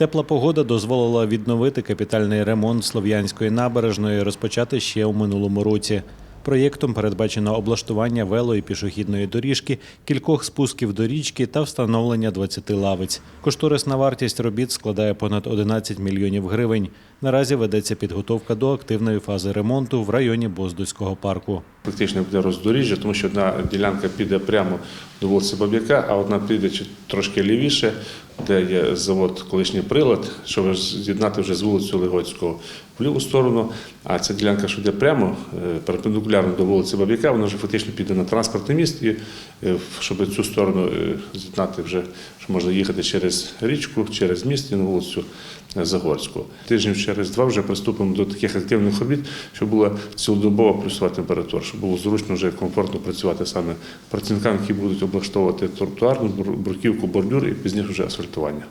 Тепла погода дозволила відновити капітальний ремонт Слов'янської набережної, розпочати ще у минулому році. Проєктом передбачено облаштування вело і пішохідної доріжки, кількох спусків до річки та встановлення 20 лавиць. Кошторисна вартість робіт складає понад 11 мільйонів гривень. Наразі ведеться підготовка до активної фази ремонту в районі Боздуського парку. Фактично буде роздоріжжя, тому що одна ділянка піде прямо до вулиці Баб'яка, а одна піде трошки лівіше, де є завод колишній прилад, щоб з'єднати вже з вулицю Легоцького в ліву сторону. А ця ділянка, що йде прямо е, перпендикулярно до вулиці Баб'яка, вона вже фактично піде на транспортний міст, і е, щоб цю сторону е, з'єднати вже, що можна їхати через річку, через міст і на вулицю Загорську. Тижнів через два вже приступимо до таких активних робіт, щоб була цілодобова плюсова температура, щоб було зручно вже комфортно працювати саме працівникам, які будуть облаштовувати тротуарну бруківку, бордюр і пізніше вже асфальтування.